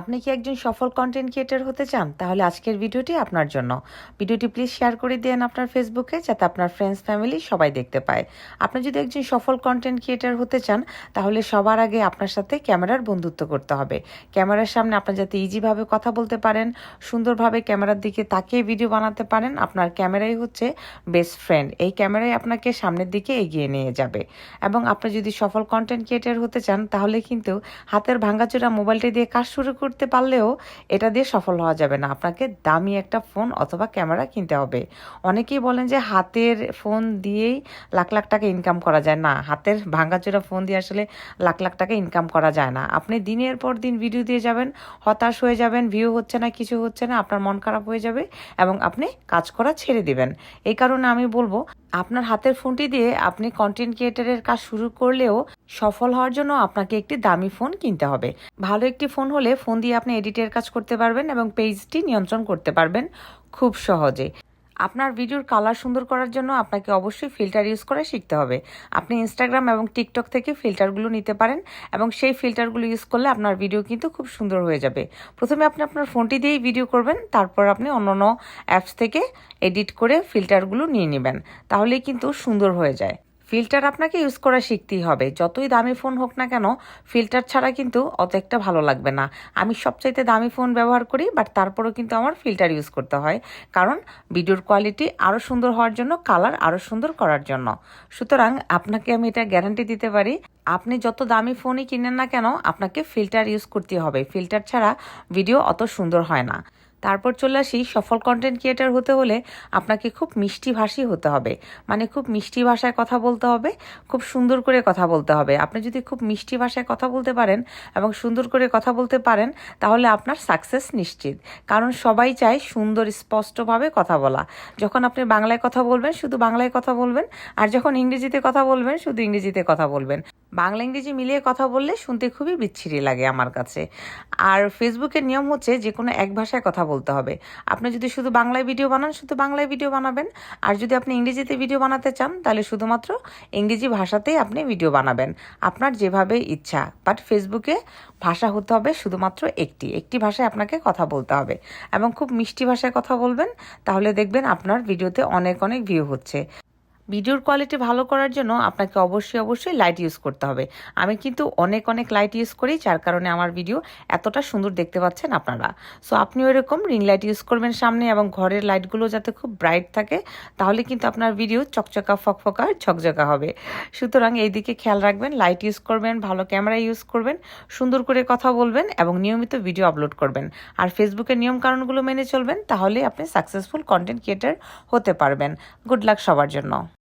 আপনি কি একজন সফল কন্টেন্ট ক্রিয়েটর হতে চান? তাহলে আজকের ভিডিওটি আপনার জন্য। ভিডিওটি প্লিজ শেয়ার করে দিন আপনার ফেসবুকে যাতে আপনার ফ্রেন্ডস ফ্যামিলি সবাই দেখতে পায়। আপনি যদি একজন সফল কন্টেন্ট ক্রিয়েটর হতে চান, তাহলে সবার আগে আপনার সাথে ক্যামেরার বন্ধুত্ব করতে হবে। ক্যামেরার সামনে আপনার যাতে ইজিভাবে কথা বলতে পারেন, সুন্দরভাবে ক্যামেরার দিকে তাকিয়ে ভিডিও বানাতে পারেন, আপনার ক্যামেরাই হচ্ছে বেস্ট ফ্রেন্ড এই ক্যামেরাই আপনাকে সামনের দিকে এগিয়ে নিয়ে যাবে। এবং আপনি যদি সফল কন্টেন্ট ক্রিয়েটর হতে চান, তাহলে কিন্তু হাতের ভাঙ্গাচোরা মোবাইলটি দিয়ে কাজ শুরু করতে পারলেও এটা দিয়ে সফল হওয়া যাবে না। আপনাকে দামি একটা ফোন অথবা ক্যামেরা কিনতে হবে। অনেকেই বলেন যে হাতের ফোন দিয়েই লাখ লাখ টাকা ইনকাম করা যায়। না, হাতের ভাঙ্গাচোরা ফোন দিয়ে আসলে লাখ লাখ টাকা ইনকাম করা যায় না। আপনি দিনের পর দিন ভিডিও দিয়ে যাবেন, হতাশ হয়ে যাবেন ভিউ হচ্ছে না, কিছু হচ্ছে না, আপনার মন খারাপ হয়ে যাবে এবং আপনি কাজ করা ছেড়ে দিবেন। এই কারণে আমি বলব আপনার হাতের ফোনটি দিয়ে আপনি কন্টেন্ট ক্রিয়েটারের কাজ শুরু করলেও সফল হওয়ার জন্য আপনাকে একটি দামি ফোন কিনতে হবে। ভালো একটি ফোন হলে ফোন দিয়ে আপনি এডিটের কাজ করতে পারবেন এবং পেজটি নিয়ন্ত্রণ করতে পারবেন খুব সহজে। আপনার ভিডিওর কালার সুন্দর করার জন্য আপনাকে অবশ্যই ফিল্টার ইউজ করে শিখতে হবে। আপনি ইনস্টাগ্রাম এবং টিকটক থেকে ফিল্টারগুলো নিতে পারেন এবং সেই ফিল্টারগুলো ইউজ করলে আপনার ভিডিও কিন্তু খুব সুন্দর হয়ে যাবে। প্রথমে আপনি আপনার ফোনটি দিয়েই ভিডিও করবেন, তারপর আপনি অন্য অন্য অ্যাপস থেকে এডিট করে ফিল্টারগুলো নিয়ে নেবেন, তাহলেই কিন্তু সুন্দর হয়ে যায়। ফিল্টার আপনাকে ইউজ করা শিখতেই হবে। যতই দামি ফোন হোক না কেন, ফিল্টার ছাড়া কিন্তু অত একটা ভালো লাগবে না। আমি সবচাইতে দামি ফোন ব্যবহার করি, বাট তারপরেও কিন্তু আমার ফিল্টার ইউজ করতে হয়। কারণ ভিডিওর কোয়ালিটি আরও সুন্দর হওয়ার জন্য, কালার আরও সুন্দর করার জন্য। সুতরাং আপনাকে আমি এটা গ্যারান্টি দিতে পারি, আপনি যত দামি ফোনই কিনেন না কেন, আপনাকে ফিল্টার ইউজ করতে হবে। ফিল্টার ছাড়া ভিডিও অত সুন্দর হয় না। তারপর চলে আসি সফল কন্টেন্ট ক্রিয়েটার হতে হলে আপনাকে খুব মিষ্টি ভাষী হতে হবে। মানে খুব মিষ্টি ভাষায় কথা বলতে হবে, খুব সুন্দর করে কথা বলতে হবে। আপনি যদি খুব মিষ্টি ভাষায় কথা বলতে পারেন এবং সুন্দর করে কথা বলতে পারেন, তাহলে আপনার সাকসেস নিশ্চিত। কারণ সবাই চায় সুন্দর, স্পষ্টভাবে কথা বলা। যখন আপনি বাংলায় কথা বলবেন, শুধু বাংলায় কথা বলবেন, আর যখন ইংরেজিতে কথা বলবেন, শুধু ইংরেজিতে কথা বলবেন। বাংলা, ইংরেজি মিলিয়ে কথা বললে শুনতে খুবই বিচ্ছিরি লাগে আমার কাছে। আর ফেসবুকের নিয়ম হচ্ছে যে কোনো এক ভাষায় কথা বলতে হবে। আপনি যদি শুধু বাংলায় ভিডিও বানান, শুধু বাংলায় ভিডিও বানাবেন। আর যদি আপনি ইংরেজিতে ভিডিও বানাতে চান, তাহলে শুধুমাত্র ইংরেজি ভাষাতেই আপনি ভিডিও বানাবেন। আপনার যেভাবে ইচ্ছা। বাট ফেসবুকে ভাষা হতে হবে শুধুমাত্র একটি। একটি ভাষায় আপনাকে কথা বলতে হবে। এবং খুব মিষ্টি ভাষায় কথা বলবেন, তাহলে দেখবেন আপনার ভিডিওতে অনেক অনেক ভিউ হচ্ছে। ভিডিওর কোয়ালিটি ভালো করার জন্য আপনাকে অবশ্যই অবশ্যই লাইট ইউজ করতে হবে। আমি কিন্তু অনেক অনেক লাইট ইউজ করি, যার কারণে আমার ভিডিও এতটা সুন্দর দেখতে পাচ্ছেন আপনারা। সো আপনি এরকম রিং লাইট ইউজ করবেন সামনে এবং ঘরের লাইটগুলো যাতে খুব ব্রাইট থাকে, তাহলে কিন্তু আপনার ভিডিও চকচকা, ফকফকা ঝকঝকা হবে। সুতরাং এই দিকে খেয়াল রাখবেন লাইট ইউজ করবেন, ভালো ক্যামেরা ইউজ করবেন, সুন্দর করে কথা বলবেন এবং নিয়মিত ভিডিও আপলোড করবেন। আর ফেসবুকের নিয়মকানুনগুলো মেনে চলবেন, তাহলে আপনি সাকসেসফুল কন্টেন্ট ক্রিয়েটার হতে পারবেন। গুড লাক সবার জন্য।